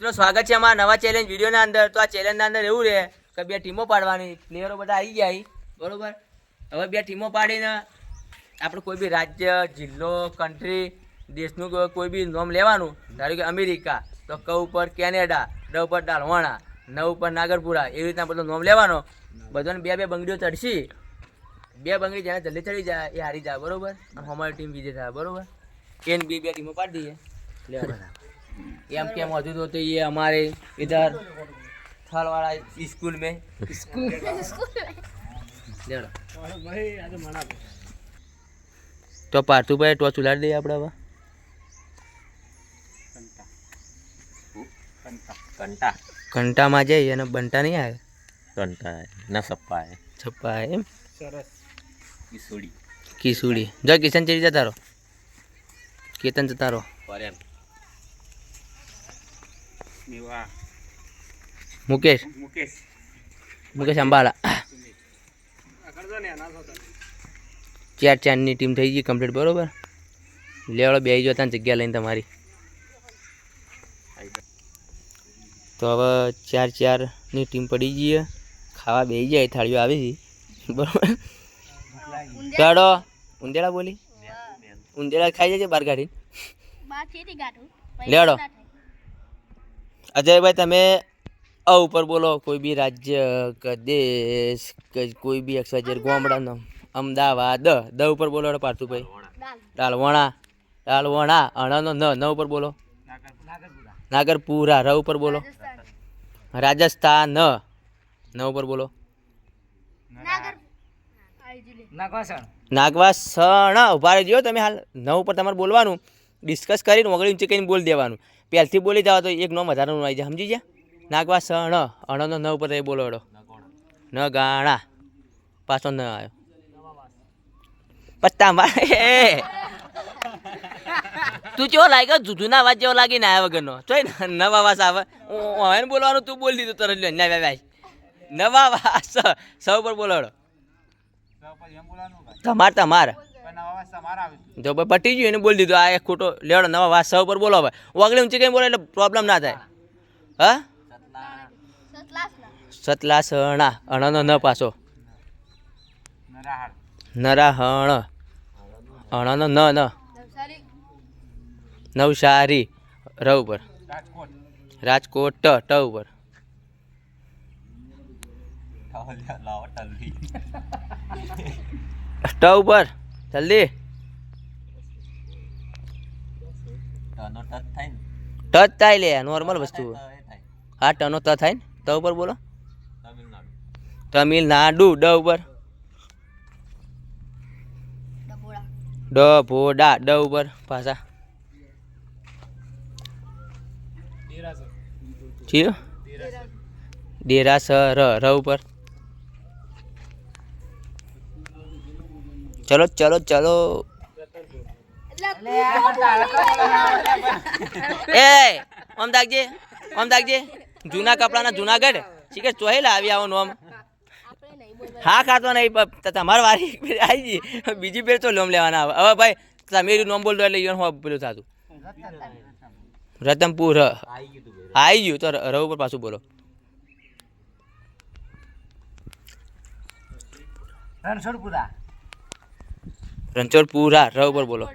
મિત્રો, સ્વાગત છે અમારા નવા ચેલેન્જ વિડીયોના અંદર. તો આ ચેલેન્જના અંદર એવું રહે કે બે ટીમો પાડવાની. પ્લેયરો બધા આવી જાય બરાબર? હવે બે ટીમો પાડીને આપણે કોઈ બી રાજ્ય, જિલ્લો કન્ટ્રી દેશનું કોઈ- બી નામ લેવાનું. ધારો કે અમેરિકા, તો ક ઉપર કેનેડા, ડ ઉપર ડાલવાણા ન ઉપર નાગરપુરા, એવી રીતના બધું નામ લેવાનો. બધાને બે બે બંગડીઓ ચડશી. બે બંગડી જેને જલ્દી ચડી જાય એ હારી જાય. બરોબર? અમારી ટીમ વિજય થાય. બરોબર? એને બે બે ટીમો પાડી દઈએ. લે એમ કેમ હતું તો तो ये हमारे इधर थल वाला स्कूल में स्कूल તો પાર્થુભાઈ ટોચ ઉલાડી દઈએ આપણે હવે કંટા ઘંટામાં જઈએ અને બંટા નહીં આવે કંટા ના સપ્પા હે છપ્પા આવે એમ કિસોડી કિસુડી જો કિશન ચડી જતા રહો કેતન જતા રહો પર મેવા મુકેશ મુકેશ મુકેશ અંબાલા ચાર ચારની ટીમ થઈ ગઈ કમ્પ્લીટ બરોબર? લેવડો બે જતા જગ્યા લઈને તમારી. તો હવે ચાર ચારની ટીમ પડી ગઈ ખાવા બે જાય થાળીઓ આવી હતી બરોબર? ચાડો ઉંદેડા બોલી. ઉંદેડા ખાઈ જજે બાર કાઢી. લેવડો. અજયભાઈ, તમે અ ઉપર બોલો. કોઈ બી રાજ્ય, કે દેશ, કે કોઈ બી એક્સાઇઝર ગામડાનો અમદાવાદ. દ ઉપર બોલો પાર્થુભાઈ. ડાલવણા. ડાલવણા. અણાનો ન ન ઉપર બોલો. નાગરપુરા. ર ઉપર બોલો. રાજસ્થાન. ન ઉપર બોલો. નાગવાસણ. ઊભા રહેજો. તમે હાલ નવ ઉપર તમારે બોલવાનું. ડિસ્કસ કરીને ઓગળી ઊંચી કરીને બોલી દેવાનું. પહેલથી બોલી જાવ તો એક નો વધારાનું આવી જાય. સમજી ગયા? નાગવાસણ, અણનો ન ઉપર એ બોલો હેડો ન ગાણા પાછો ન આવ્યો. પત્તા મારે. તું ચેવો લાગ્યો? જૂના અવાજ જેવો લાગીને આવ્યા વગરનો. ચોય નવા વાસ આવે. હવે બોલવાનું, તું બોલી દીધું તરત લ્યો. ના ભાઈ નવા વાસ. સૌ પર બોલાડો તમાર તમાર. જો ભાઈ પટી ગયું એને બોલી દીધું આ એક ખોટો લેવડો નવા વાસ સૌ પર બોલો હવે ઓગળી ઊંચી કઈ બોલે એટલે પ્રોબ્લેમ ના થાય. હા. સતલાસણા. અણનો ન પાછો. નરાહણ. અણનો ન ન. નવસારી. ર ઉપર. રાજકોટ. ટ ટ ઉપર. ટ ઉપર. જલ્દી. ટચ થાય લે નોર્મલ વસ્તુ. હા ટનો ત થાય ને? ત ઉપર બોલો. તમિલનાડુ. ડ ઉપર. ડ ભોડા ડ ઉપર ભાષા. થયું ડેરાસર ર ઉપર. ચલો ચલો ચલો. એ, ઓમ દાગજે ઓમ દાગજે. જૂના કપડાના જૂનાગઢ. શીખે ચોહેલા આવી આવો નોમ હા, ખાતો નહીં તમારી વારી આવી ગઈ. બીજી ફેર તો લોમ લેવાના આવે. હવે ભાઈ, તમે એનું નોમ બોલતો એટલે ઈવન પેલું થતું. રતનપુર. આવી ગયું તું ભાઈ આવી ગયું તો ર ર ઉપર પાછું બોલો. રણછોડપુરા. ર ઉપર બોલો.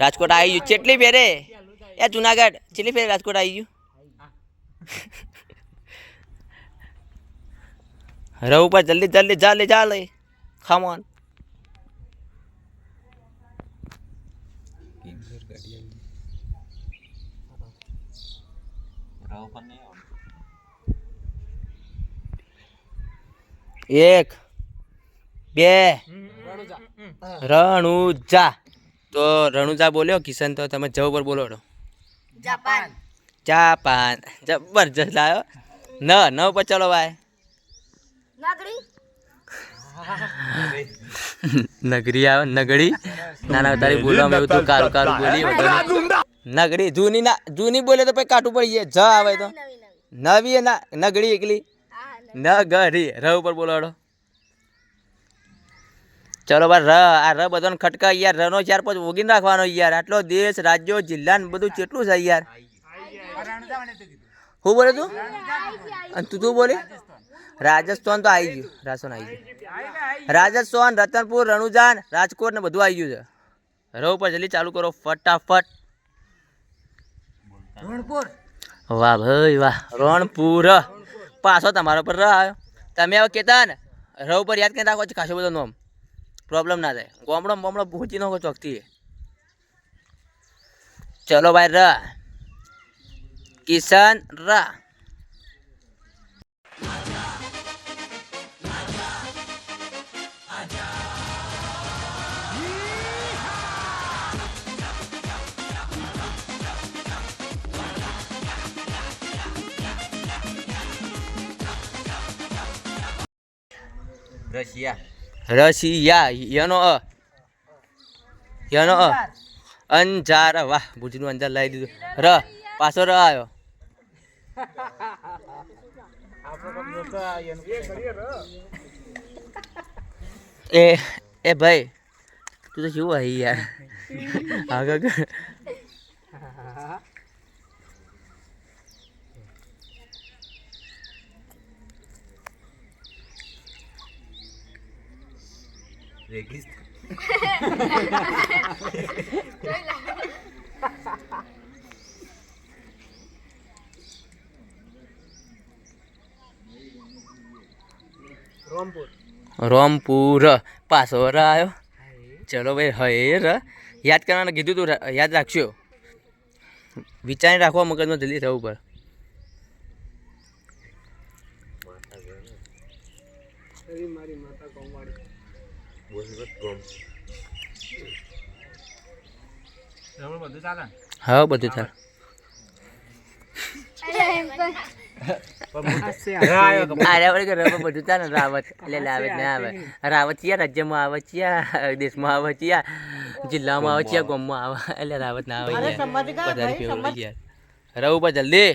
રાજકોટ આવી ગયું. ચેટલી ફેરે? એ જુનાગઢ. ચેટલી ફેરે રાજકોટ આવી ગયું? ર ઉપર જલ્દી જલ્દી જા ચાલે જા લે ખામોન એક, બે. રણુજા. તો રણુજા બોલ્યો કિશન તો તમે જવ પર બોલો જાપાન. જાપાન. જબરજસ્ત આવ્યો ન ન પર ચલો ભાઈ. નાગરી? નગરી આવે નગડી ના ના તારી બોલવામાં એવું તું કારું કારું બોલી નગડી જૂની ના જૂની બોલે તો પછી કાટું પડી જાય. જ આવે તો. નવી નવી. નવી એ ના નગડી એકલી. હા નગરી. ર ઉપર બોલાડો ચલો ભાઈ ર આ ર બધો ખટકા યાર ર નો ચાર પાંચ ઉગીને રાખવાનો યાર. આટલો દેશ રાજ્યો જિલ્લા ને બધું કેટલું છે યાર? શું બોલે તું? અને તું તું બોલે? રાજસ્થાન તો આવી ગયું. રાજસ્થાન આવી ગયું. રાજસ્થાન રતનપુર રણુજાન રાજકોટ ને બધું આવી ગયું છે. રહો પર જલ્દી ચાલુ કરો ફટાફટ. વાહ ભાઈ વાહ રણપુર. પાછો તમારા પર રહ તમે હવે કહેતા ને રવ પર યાદ કરી રાખો છો ખાસો બધો નોમ. પ્રોબ્લેમ ના થાય. ગોમડો બોમડો પહોંચી નાખો ચોકથી ચલો ભાઈ ર. કિશન ર. રશિયા. રશિયા યનો અ. યનો અ. અંજાર. વાહ ભુજનું અંજાર લાવી દીધું. ર પાછો ર આવ્યો. એ એ ભાઈ તું તો શું આવી યાર? આગળ કર. રેગિસ્તાન રોમપુર. પાછો ર આવ્યો ચલો ભાઈ હે ર. યાદ કરવાનું કીધું તું, યાદ રાખજો. વિચારી રાખવા મગજમાં જલ્દી થવું પડે બોલવત ગોમ હા બધું ચાલ આર્યા વળી કે બધું ચાલે ને રાવત એટલે લાવત ને આવે. રાવત ચિયા રાજ્યમાં આવે ચિયા દેશમાં આવે ચિયા જિલ્લામાં આવે ચિયા ગામમાં આવે. એટલે રાવત ના આવે રહું પર જલ્દી.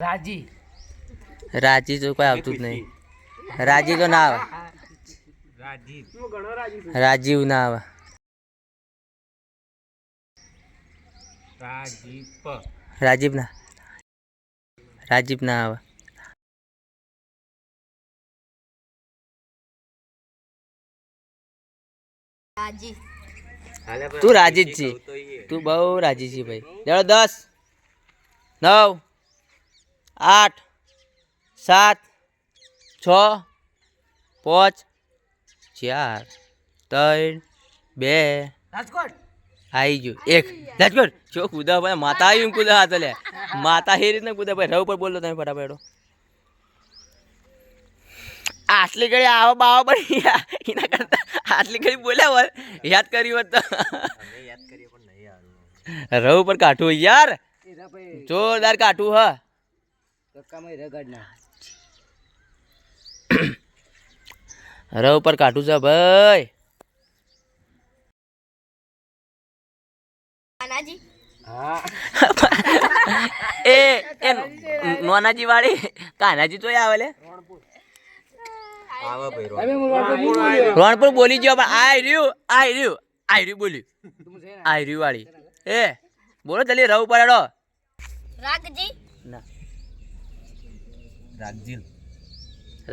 રાજી. રાજી તો કોઈ આવતું જ નહીં. રાજી તો ના આવે. રાજીવ રાજીવ ના આવે. રાજીવ ના. રાજીવ ના આવે. તું રાજી જ છે. તું બહુ રાજી છી ભાઈ. દસ. નવ. આઠ સાત છ પાંચ ચાર ત્રણ બે. રાજકોટ. આવી ગયું. એક. રાજકોટ. જો કુદા ભાઈ માતા આવી એમ કુદા હાથ લે. માતા એ રીતના કુદા ભાઈ રવ પર બોલો તમે ફટાફટ આટલી ઘડી આવો બાવો પણ એના કરતા આટલી ઘડી બોલ્યા હોત યાદ કર્યું હોત યાદ કરી પણ નહીં રવ પર કાઠું યાર. જોરદાર કાઠું હ. કક્કામાં રગડ ના રવ પર કાઠું છે ભાઈ. એ એ નોનાજી વાળી કાનાજી તો આવે લે. રણપુર બોલી ગયો પણ આઈ રહ્યું આઈ રહ્યું આઈ રહ્યું બોલ્યું આઈ રહ્યું વાળી. એ બોલો જલ્દી રવ પર હેડો. રાગજી ના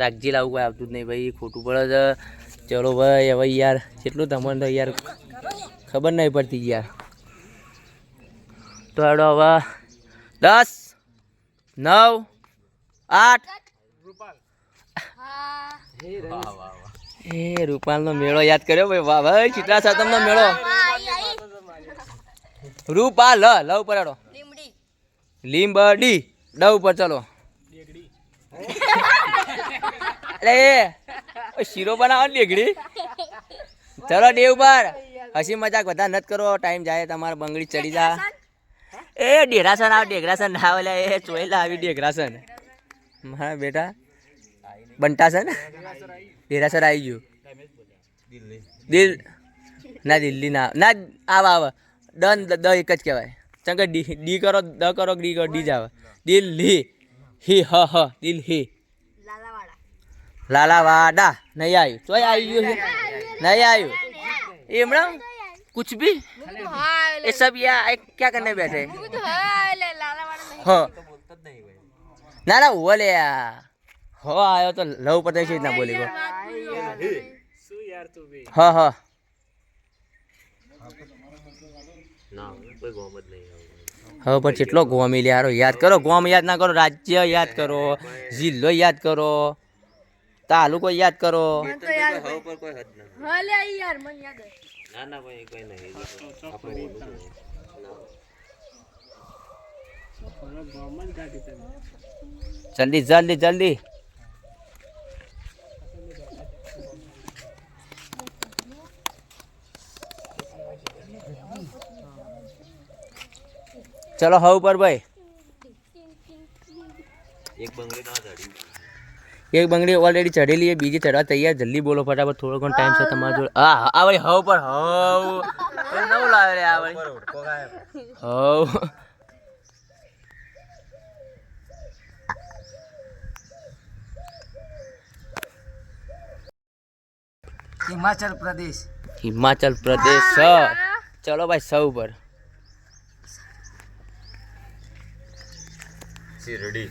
રાગજીલ રાખજી લાવું કોઈ આવતું જ નહીં ભાઈ ખોટું પડે છે. ચલો ભાઈ હવે યાર કેટલું તમને તો યાર ખબર નહીં પડતી યાર. તો હેડો હવે દસ નવ આઠ. એ રૂપાલનો મેળો યાદ કર્યો ભાઈ? વાહ ભાઈ ચિત્રા સાતમનો મેળો. રૂપાલ લ ઉપર હેડો. લીમડી લીંબડી ડ ઉપર ચલો. એ શીરો બનાવો ને ડેગડી ચલો દેવ પર. હસી મજાક બધા નત કરો ટાઈમ જાય તમારે બંગડી ચડી જા. એ ડેરાસન આવ ડેગરાસન ના આવે લે, એ ચોયલા આવી ડેગરાસન. મારા બેટા. બંટાસન? ડેરાસર આવી ગયું. દિલ ના દિલ્હી ના ના આવ આવ. ડન દ એક જ કહેવાય. ચંગ ડી ડી કરો દ કરો ડી કરો ડી જ આવે. દિલ્હી. હી હ હ દિલ્હી. લાલાવાડા. નહીં આવ્યું તોય આવી ગયું છે. નહીં આવ્યું એમણા કુછ ભી એ સબ યા ક્યાં કરને બેઠે? હા ના ના હો લે હો આવ્યો તો લવ પતે છે ના બોલી ગયો. હા હા. હવે પછી એટલો ગોમી લે યાર યાદ કરો ગોમ યાદ ના કરો રાજ્ય યાદ કરો જિલ્લો યાદ કરો. યાદ કરો. પર કોઈ યાદ નથી ના ના ભાઈ કોઈ નહીં. જલ્દી જલ્દી જલ્દી. ચલો હવે ઉપર ભાઈ. એક બંગડી ના ચડી એક બંગડી ઓલરેડી ચડેલી છે બીજી ચડવા તૈયાર જલ્દી બોલો ફટાફટ થોડો ઘણો ટાઈમ છે તમારા જોડે. હા હા આ વળી હવ પર હવ. એ નવું લાવે રે આ વળી. હવ. હિમાચલ પ્રદેશ. હિમાચલ પ્રદેશ સ ચલો ભાઈ સૌ પર શિરડી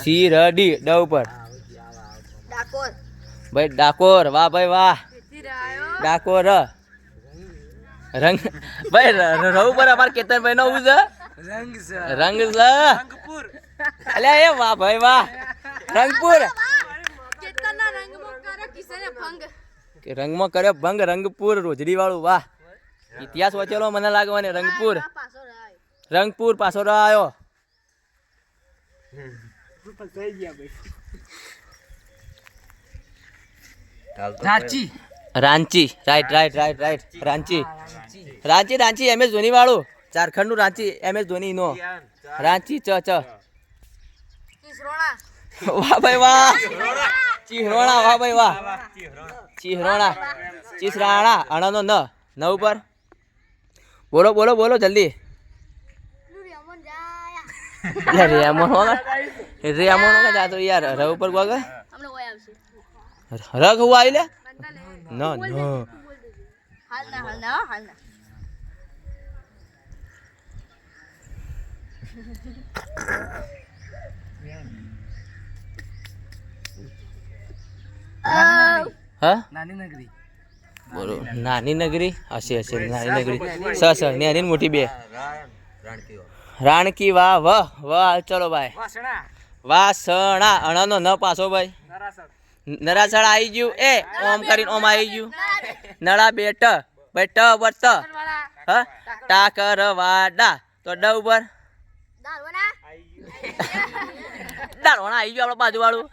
શિરડી ડ ઉપર. ડાકોર. ભાઈ ડાકોર. વાહ ભાઈ વાહ. ડાકોર. રંગ ભાઈ ર- ર- રવ પર અમાર કેતનભાઈ નો છે. રંગ છે. રંગ છે. અલ્યા એ વાહ ભાઈ વાહ. રંગપુર. કે રંગમાં કર્યો ભંગ રંગપુર રોજડી વાળું વાહ. ઇતિહાસ વાંચેલો મને લાગવાને રંગપુર. રંગપુર પાછો આવ્યો હાલ તો Ranchi. Ranchi. Right right right right. Ranchi. Ranchi. Ranchi. M S Dhoni વાળું ઝારખંડનું રાંચી એમ એસ ધોની નો રાંચી ચ ચ. વાહ ભાઈ વાહ. ચિહરોણા. વાહ ભાઈ વાહ. ચિહરોણા. ચિસરાણા અણાનો ન. નવ પર બોલો બોલો બોલો જલ્દી. રેમોન રેમોન જાતો યાર રવ ઉપર વગર રગ હું આવી લે? ન ન હાલ ના. હાલ ના. હાલ ના નાની નગરી. બોલો. નાની નગરી? હશે હશે નાની નગરી. સ સ નાની ને મોટી બે. રાણકી વાહ વાહ વાહ ચલો ભાઈ. વાસણા. વાસણા. અણાનો ન પાછો ભાઈ. નરાસળ આવી ગયું. એ ઓમ કરીને ઓમ આવી ગયું. નળા બેટ બેટ ટ ઉપર ત હા? ટાકર વાડા તો ડ ઉપર દાણોણા આવી ગયું આપણે બાજુ વાળું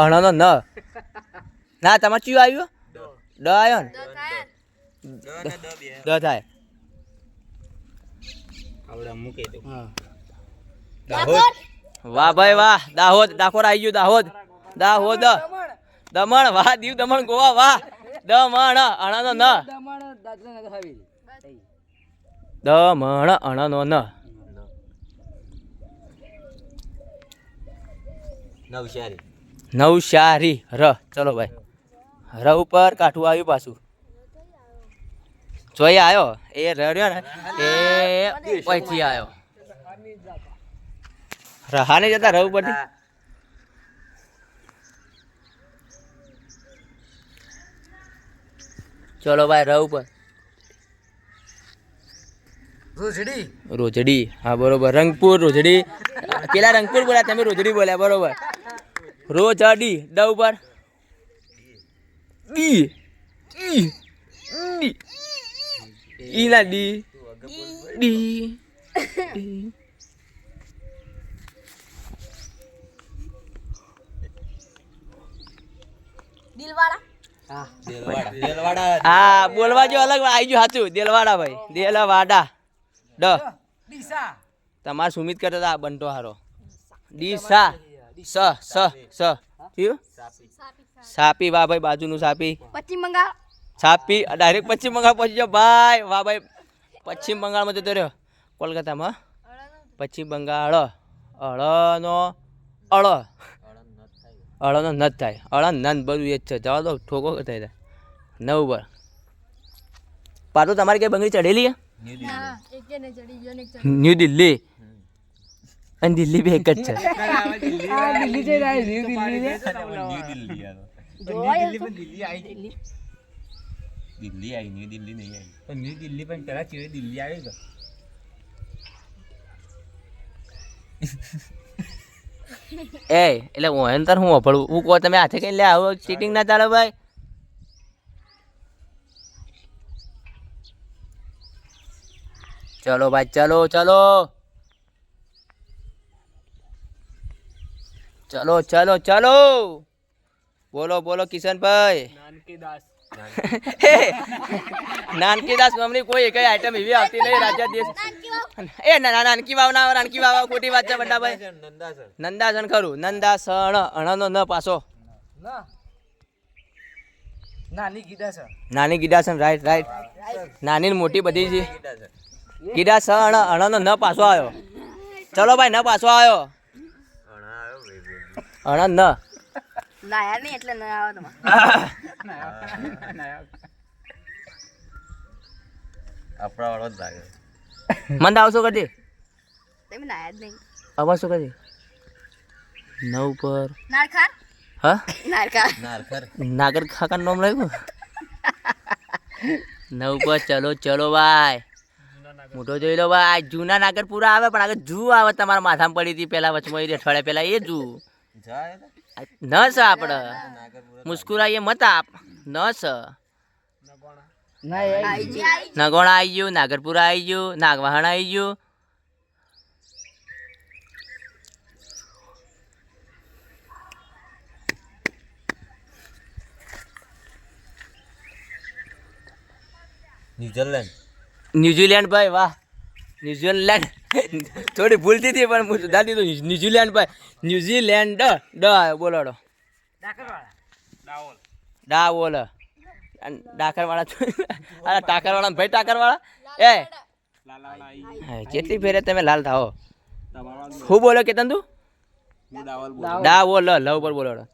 અણાનો ન. ના તમારે ચિયું આવ્યું? ડ આવ્યો ને? ડ થાય. દ મૂકી દો હા. વાહ ભાઈ વાહ દાહોદ ડાકોર આવી ગયું દાહોદ. દાહોદ. દમણ વાહ દીવ દમણ ગોવા વાહ. દમણ અણાનો ન. દમણ અણાનો ન. નવશારી નવશારી ર. ચલો ભાઈ. ર ઉપર કાઠું આવ્યું પાછું. જોઈ આવ્યો? એ રડ્યો ને. એ ઓયથી આવ્યો. રહાને જતા રહું ઉપરથી? ચલો ભાઈ રહું ઉપર. રોજડી? રોજડી હા બરોબર. રંગપુર રોજડી. પેલા રંગપુર બોલ્યા તમે રોજડી બોલ્યા બરોબર. રોજડી ડ ઉપર. ડી ઈ ડી ઈ ના ડી. ડી. હા. બોલવા જો અલગ આવી ગયું સાચું દેલવાડા ભાઈ. દેલવાડા ડ. ડીસા. તમારે સુમિત કરતા હતા આ બંટો હારો. ડી સા સ સ. થયું? સાપી. વાહ ભાઈ બાજુનું સાપી. પશ્ચિમ બંગાળ? છાપી ડાયરેક્ટ પશ્ચિમ બંગાળ પહોંચી જાવ ભાઈ વાહ ભાઈ પશ્ચિમ બંગાળમાં જતો રહ્યો. કોલકાતામાં. પશ્ચિમ બંગાળ અળનો અળ. અળનો ન થાય. અળ નંદ બધું એ જ છે. જવા દો ઠોકો થઈ થાય નવ બાર પાતો તમારી કઈ બંગડી ચડેલી ન્યૂ દિલ્હી. અને દિલ્હી બી એક જ છે. દિલ્હી આવી દિલ્હી ન્યૂ દિલ્હી. નહીં આવી પણ ન્યૂ દિલ્હી પણ પેલા ચીરે દિલ્હી આવી તો એ, એટલે હું તાર હું વાપરવું હું કહો, તમે હાથે કઈ લે આવો ચીટિંગ ના ચાલે ભાઈ. ચલો ભાઈ, ચલો ચલો. ચલો ચલો ચલો. બોલો બોલો કિશનભાઈ નાનકી દાસ. મમ્મી કોઈ એક આઈટમ એવી આવતી નહીં રાજા દેશ એ ના ના, નાનકી વાવ ના નાનકી વાવ ખોટી વાત છે બંડાભાઈ નંદાસણ નંદાસન. ખરું નંદાસણ અણનો ન પાછો. નાની ગીડાસણ. નાની ગીડાસણ રાઈટ રાઈટ નાની ને મોટી બધી છે. ગીડાસણ અણનો ન પાસો આવ્યો. ચલો ભાઈ ન પાસો આવ્યો. અણ ન. નાયા નહીં એટલે ના આવે તમારે આપણા વાળો જ લાગે મન તો આવશો કદી? તમે નાયા જ નહીં. આવશો કદી? નવ પર. નારખાર? હા? નારખાર. નારખર. નાગર ખાકા નામ લાગ્યું નવ પર ચલો ચલો ભાઈ. મોટો જોઈ લો ભાઈ. જૂના નાગર પૂરા આવે પણ આગળ જુ આવે. તમારા માથામાં પડી હતી પેલા વચમાં એ અઠવાડિયા પેલા એ જુ. જાય ન છે આપણે મુસ્કુરાઈએ મત આપ. ન આઈ નગોણા આવી ગયું નાગરપુરા આવી ગયું નાગવાહણ આવી ગયું. ન્યુઝીલેન્ડ. ન્યુઝીલેન્ડ ભાઈ વાહ. ન્યુઝીલેન્ડ. થોડી ભૂલતી હતી પણ હું સુધારી દીધું ન્યુઝીલેન્ડ ભાઈ ન્યુઝીલેન્ડ ડ આવ્યો બોલો ડા બોલ ડાકરવાળા અરે ટાકરવાળા ભાઈ ટાકરવાળા? એ. જેટલી કેટલી ફેરે તમે લાલ થાઓ. શું બોલો કે તું ડા બોલ લવ પર બોલાડો.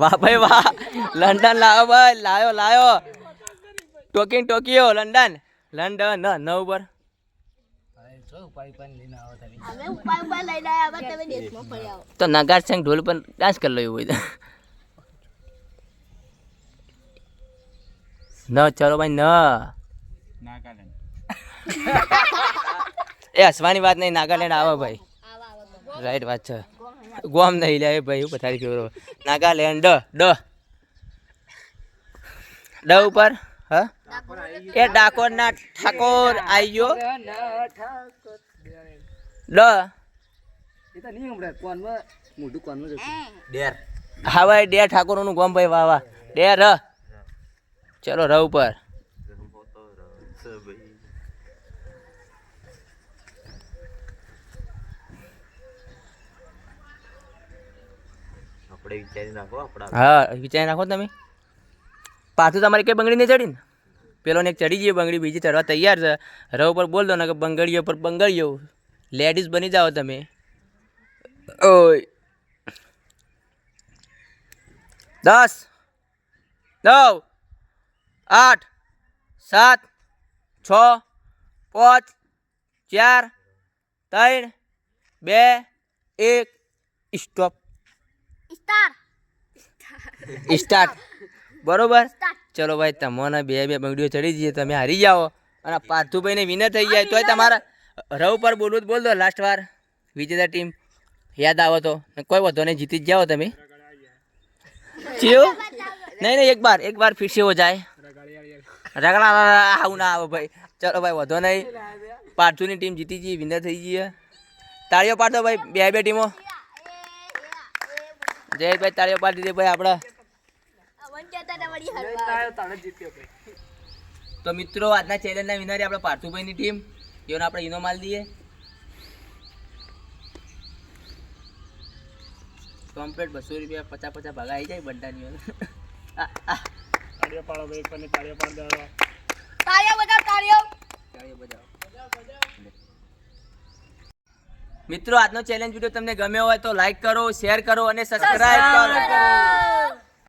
વાહ ભાઈ વાહ. લંડન લાવો ભાઈ લાયો લાયો. Talking Tokyo London. લંડન નવ પર. તો નગાર સંગ ઢોલ પર ડાન્સ કરી લો એવું હોય ન ચલો ભાઈ ન. એ હસવાની વાત નહીં નાગાલેન્ડ આવે ભાઈ. આવા આવો તો રાઈટ વાત છે. ગોમ નહીં લે ભાઈ પથારી ફેરો નાગાલેન્ડ ડ. ડ ઉપર. હા? એ ડાકોર ના ઠાકોર આવી ગયો ડ હા ભાઈ ડેર ઠાકોરનું ગોમ ભાઈ વાહ વાહ. ચલો ર ઉપર. આપણે વિચારી નાખો આપણા હા વિચારી નાખો તમે. પાછું તમારી કઈ બંગડી નહીં ચડી ને પેલો ને એક ચડી ગઈ બંગડી બીજી ચડવા તૈયાર છે. રવ પર બોલ દો ને કે બંગડીઓ પર બંગડીઓ. લેડીઝ બની જાઓ તમે. ઓય. દસ. નવ. આઠ. સાત. છ. પાંચ. ચાર. ત્રણ. બે. એક. સ્ટોપ સ્ટાર સ્ટાર્ટ બરોબર ચલો ભાઈ તમને બે બે બંગડીઓ ચડી જઈએ તમે હારી જાઓ અને પાર્થુભાઈને વિનર થઈ જાય તોય તમારા રવ પર બોલવું બોલ દો લાસ્ટ વાર વિજેતા ટીમ યાદ આવો તો કોઈ વધો નહીં જીતી જ જાઓ તમે ચિયો નહીં નહીં એક બાર એક બાર ફિર જાય રગડા આવું ના આવે ભાઈ ચલો ભાઈ વધો નહીં પાર્થુની ટીમ જીતી જઈએ વિનર થઈ જઈએ તાળીઓ પાડતો ભાઈ બે બે ટીમો જય ભાઈ તાળીઓ પાડી દે ભાઈ આપણા તો મિત્રો આજના ચેલેન્જના વિનર આપણે પાર્થુભાઈની ટીમ એનો આપણે ઈનો માલ દઈએ. કમ્પ્લેટ બસો રૂપિયા પચાસ પચાસ ભાગા આવી જાય બંટાની તાળીઓ મિત્રો આજનો ચેલેન્જ વીડિયો તમને ગમ્યો હોય તો લાઈક કરો શેર કરો અને સબસ્ક્રાઇબ કરો.